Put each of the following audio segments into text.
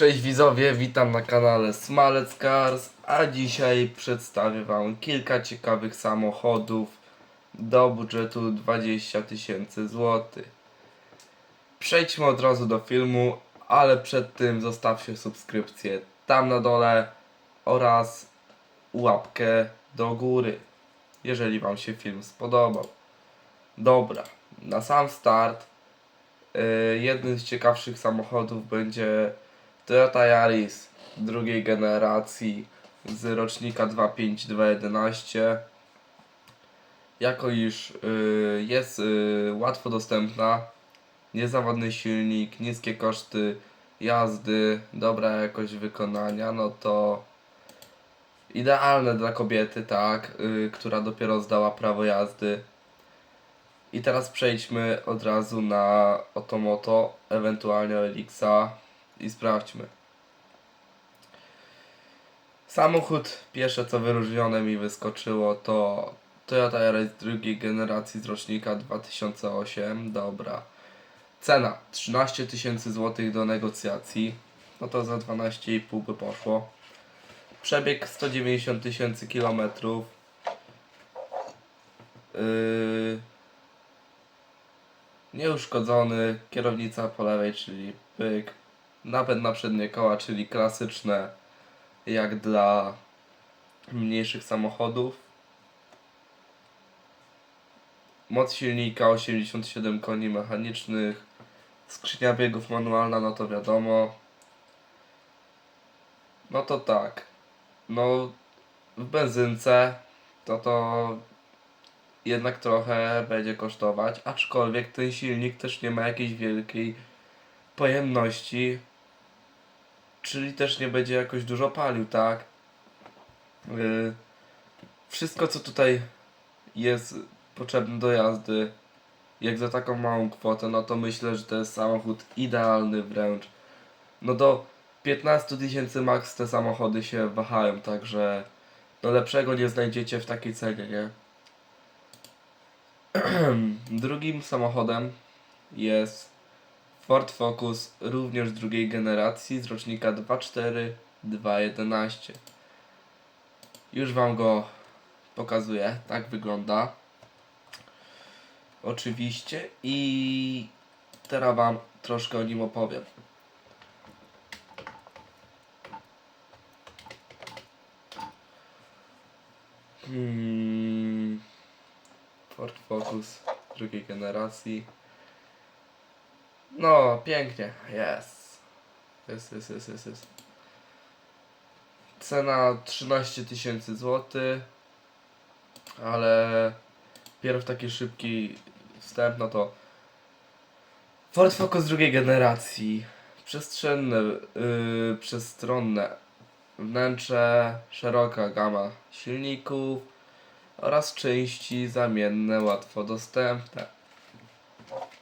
Cześć widzowie, witam na kanale Smalec Cars, a dzisiaj przedstawię wam kilka ciekawych samochodów do budżetu 20 tysięcy złotych. Przejdźmy od razu do filmu, ale przed tym zostawcie subskrypcję tam na dole oraz łapkę do góry, jeżeli wam się film spodobał. Dobra, na sam start yy, jednym z ciekawszych samochodów będzie Toyota Yaris drugiej generacji z rocznika 25211 jako iż y, jest y, łatwo dostępna, niezawodny silnik, niskie koszty jazdy, dobra jakość wykonania, no to idealne dla kobiety, tak, y, która dopiero zdała prawo jazdy. I teraz przejdźmy od razu na Otomoto, ewentualnie Elixa i sprawdźmy. Samochód pierwsze co wyróżnione mi wyskoczyło to Toyota Yaris drugiej generacji z rocznika 2008. Dobra. Cena 13 tysięcy złotych do negocjacji. No to za 12,5 by poszło. Przebieg 190 tysięcy kilometrów. Yy... Nieuszkodzony, kierownica po lewej, czyli pyk. Napęd na przednie koła, czyli klasyczne, jak dla mniejszych samochodów. Moc silnika 87 koni mechanicznych. Skrzynia biegów manualna, no to wiadomo. No to tak. No w benzynce to to jednak trochę będzie kosztować, aczkolwiek ten silnik też nie ma jakiejś wielkiej pojemności, czyli też nie będzie jakoś dużo palił, tak? Yy, wszystko co tutaj jest potrzebne do jazdy, jak za taką małą kwotę, no to myślę, że to jest samochód idealny wręcz. No do 15 tysięcy max te samochody się wahają, także no lepszego nie znajdziecie w takiej cenie, nie? Drugim samochodem jest Ford Focus, również drugiej generacji z rocznika 24211. Już Wam go pokazuję, tak wygląda. Oczywiście i teraz Wam troszkę o nim opowiem. Hmm. Ford Focus drugiej generacji. No, pięknie, jest. Jest, jest, jest, jest, jest. Cena 13 tysięcy złotych, ale pierw taki szybki wstęp, no to Ford Focus drugiej generacji. Przestrzenne, yy, przestronne wnętrze, szeroka gama silników, oraz części zamienne łatwo dostępne.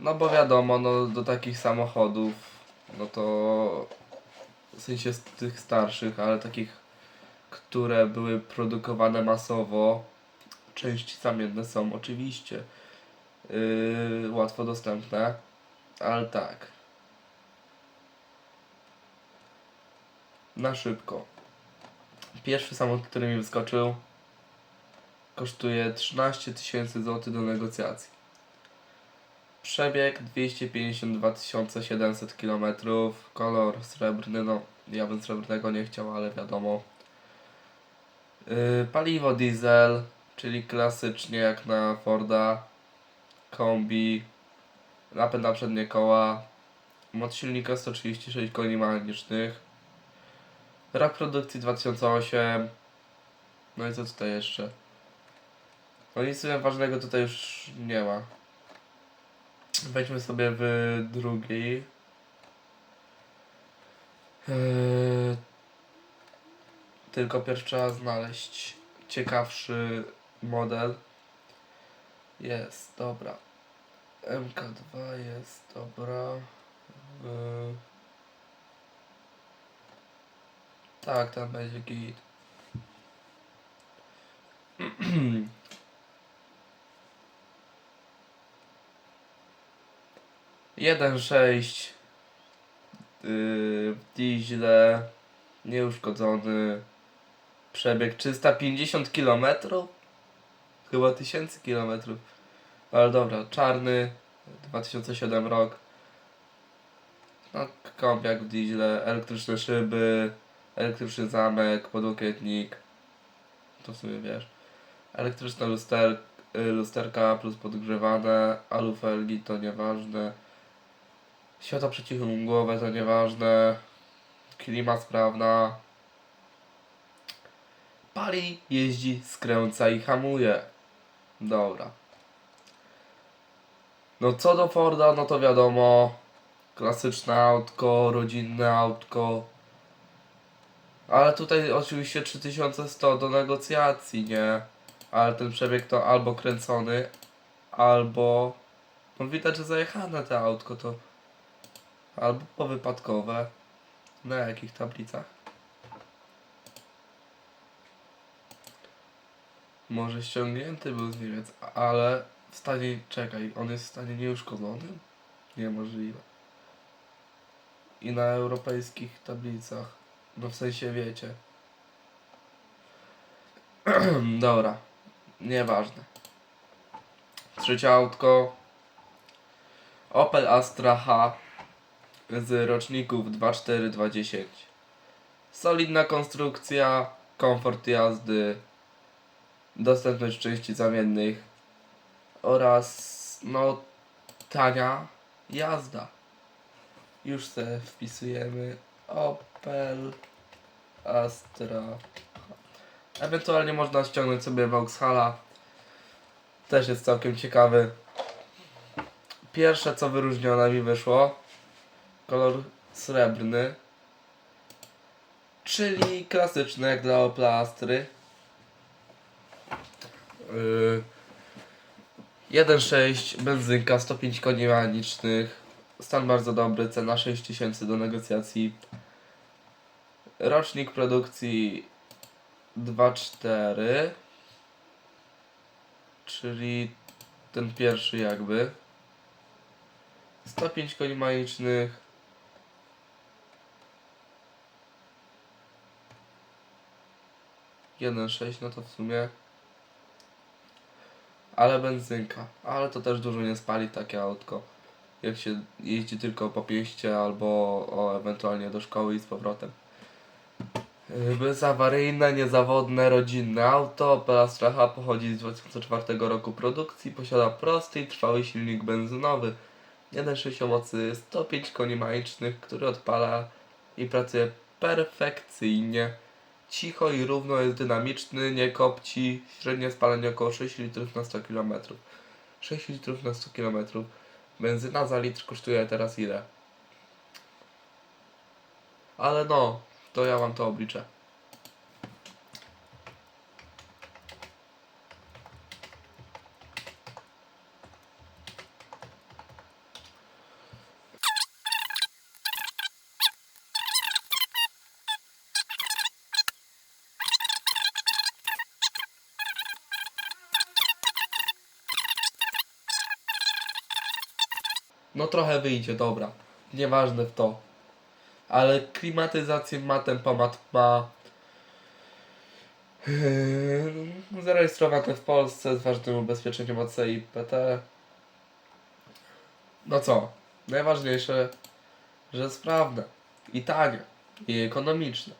No bo wiadomo, no do takich samochodów, no to w sensie z tych starszych, ale takich, które były produkowane masowo, części zamienne są oczywiście yy, łatwo dostępne, ale tak. Na szybko. Pierwszy samochód, który mi wyskoczył, kosztuje 13 tysięcy złotych do negocjacji. Przebieg 252 700 km, kolor srebrny, no ja bym srebrnego nie chciał, ale wiadomo. Yy, paliwo diesel, czyli klasycznie jak na Forda, kombi, napęd na przednie koła, moc silnika 136 koni mechanicznych, rok produkcji 2008, no i co tutaj jeszcze? No nic ważnego tutaj już nie ma. Wejdźmy sobie w drugi. Eee, tylko pierwszy trzeba znaleźć ciekawszy model. Jest, dobra. MK2 jest, dobra. Tak, tam będzie git. Jeden sześć. Yy, w diesle, nieuszkodzony, przebieg 350 km, chyba 1000 km, ale dobra, czarny, 2007 rok, no kombiak w diesle, elektryczne szyby, elektryczny zamek, podłokietnik, to w sumie wiesz, elektryczne luster, y, lusterka plus podgrzewane, alufelgi to nieważne, światła przeciwmgłowe to nieważne, klima sprawna, pali, jeździ, skręca i hamuje. Dobra. No co do Forda, no to wiadomo, klasyczne autko, rodzinne autko, ale tutaj oczywiście 3100 do negocjacji, nie? Ale ten przebieg to albo kręcony, albo... No widać, że zajechane te autko to... Albo powypadkowe. Na jakich tablicach? Może ściągnięty był z Niemiec, ale w stanie... Czekaj, on jest w stanie nieuszkodzonym? Niemożliwe. I na europejskich tablicach. No w sensie wiecie. Dobra. Nieważne. Trzecie autko. Opel Astra H z roczników 24210. Solidna konstrukcja, komfort jazdy, dostępność części zamiennych oraz no tania jazda. Już se wpisujemy Opel Astra. Ewentualnie można ściągnąć sobie Vauxhalla. Też jest całkiem ciekawy. Pierwsze co wyróżnione mi wyszło. Kolor srebrny. Czyli klasyczny jak dla Opla Astry. Yy, 1.6 benzynka 105 koni mechanicznych. Stan bardzo dobry, cena 6000 do negocjacji. Rocznik produkcji 2.4 czyli ten pierwszy jakby 105 koni mechanicznych jeden sześć no to w sumie ale benzynka ale to też dużo nie spali takie autko jak się jeździ tylko po pieście albo o, ewentualnie do szkoły i z powrotem Yy, Bezawaryjne, niezawodne, rodzinne auto. Opel Astra H pochodzi z 2004 roku produkcji. Posiada prosty i trwały silnik benzynowy. 1.6 o mocy 105 koni mechanicznych, który odpala i pracuje perfekcyjnie. Cicho i równo jest dynamiczny, nie kopci. Średnie spalanie około 6 litrów na 100 km. 6 litrów na 100 km. Benzyna za litr kosztuje teraz ile? Ale no, to ja wam to obliczę. No trochę wyjdzie, dobra. Nieważne w to ale klimatyzację ma, tempomat ma. Yy, Zarejestrowane w Polsce z ważnym ubezpieczeniem OC i PT. No co? Najważniejsze, że sprawne i tanie i ekonomiczne.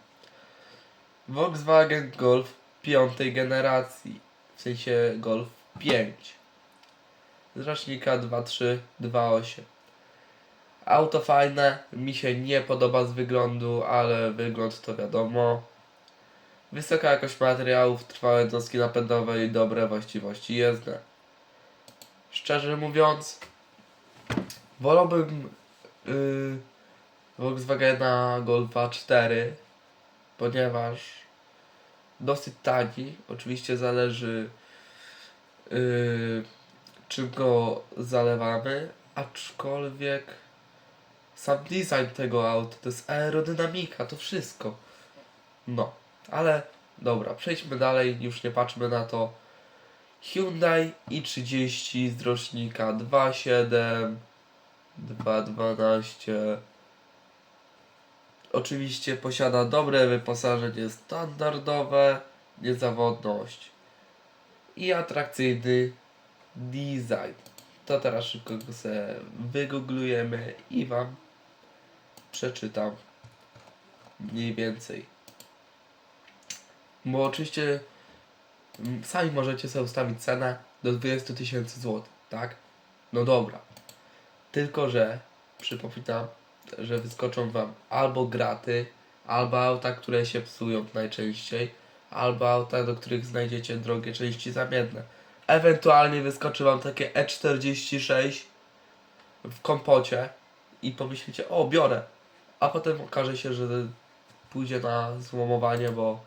Volkswagen Golf piątej generacji, w sensie Golf 5. Z rocznika 2328. Auto fajne, mi się nie podoba z wyglądu, ale wygląd to wiadomo. Wysoka jakość materiałów, trwałe jednostki napędowe i dobre właściwości jezdne. Szczerze mówiąc, wolałbym yy, Volkswagena Golfa 4, ponieważ dosyć tani, oczywiście zależy yy, czym go zalewamy, aczkolwiek sam design tego auta, to jest aerodynamika, to wszystko. No, ale dobra, przejdźmy dalej, już nie patrzmy na to. Hyundai i30 z rocznika 2.7, 2.12. oczywiście posiada dobre wyposażenie standardowe, niezawodność i atrakcyjny design. To teraz szybko go sobie wygooglujemy i Wam przeczytam mniej więcej. Bo oczywiście mm, sami możecie sobie ustawić cenę do 20 tysięcy złotych, tak? No dobra. Tylko, że przypominam, że wyskoczą Wam albo graty, albo auta, które się psują najczęściej, albo auta, do których znajdziecie drogie części zamienne. Ewentualnie wyskoczy Wam takie E46 w kompocie i pomyślicie, o biorę, a potem okaże się, że pójdzie na złomowanie, bo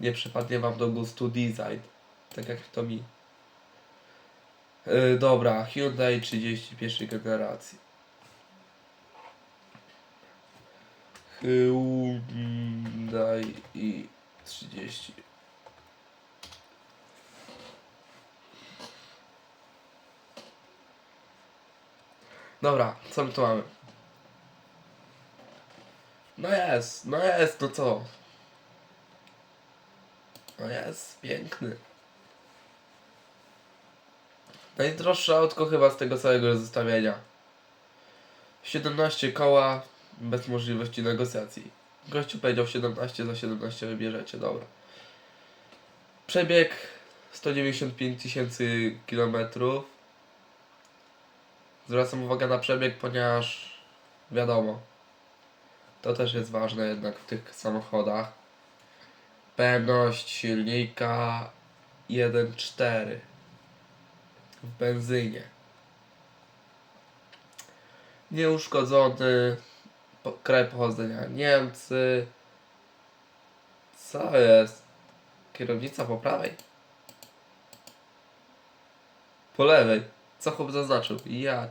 nie przypadnie Wam do gustu design, tak jak to mi. Yy, dobra, Hyundai 31 generacji. Hyundai i 30. Dobra, co my tu mamy? No jest, no jest, no co? No jest, piękny. Najdroższe autko chyba z tego całego zestawienia. 17 koła, bez możliwości negocjacji. Gościu powiedział 17, za 17 wybierzecie, dobra. Przebieg 195 tysięcy kilometrów. Zwracam uwagę na przebieg, ponieważ wiadomo, to też jest ważne jednak w tych samochodach. Pojemność silnika 1.4 w benzynie. Nieuszkodzony, kraj pochodzenia Niemcy. Co jest? Kierownica po prawej? Po lewej. Co chłop zaznaczył? Ja.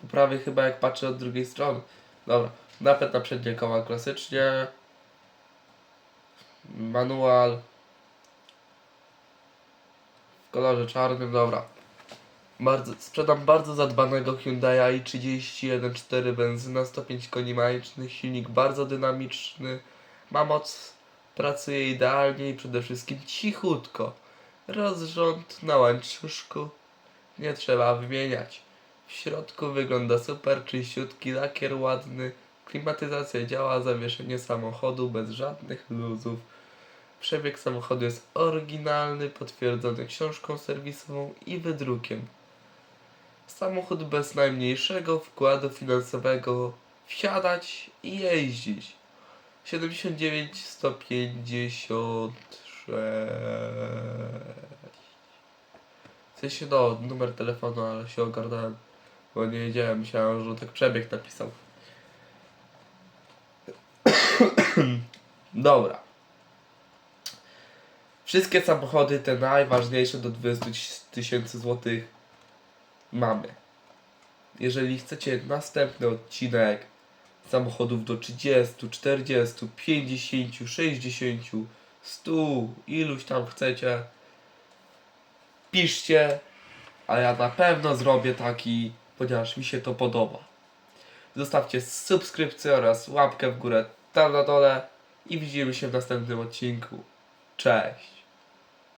Po prawej chyba jak patrzę od drugiej strony. Dobra. Napęd na przednie koła klasycznie. Manual. W kolorze czarnym, dobra. Bardzo, sprzedam bardzo zadbanego Hyundai i 31.4 benzyna, 105 koni mechanicznych, silnik bardzo dynamiczny, ma moc, pracuje idealnie i przede wszystkim cichutko. Rozrząd na łańcuszku, nie trzeba wymieniać. W środku wygląda super, czyściutki, lakier ładny, klimatyzacja działa, zawieszenie samochodu bez żadnych luzów. Przebieg samochodu jest oryginalny, potwierdzony książką serwisową i wydrukiem. Samochód bez najmniejszego wkładu finansowego wsiadać i jeździć. 79 156 W sensie no, numer telefonu, ale się ogarnąłem, bo nie wiedziałem, myślałem, że tak przebieg napisał. Dobra. Wszystkie samochody, te najważniejsze do 20 tysięcy złotych mamy. Jeżeli chcecie następny odcinek samochodów do 30, 40, 50, 60, 100, iluś tam chcecie, piszcie, a ja na pewno zrobię taki, ponieważ mi się to podoba. Zostawcie subskrypcję oraz łapkę w górę tam na dole i widzimy się w następnym odcinku. Cześć!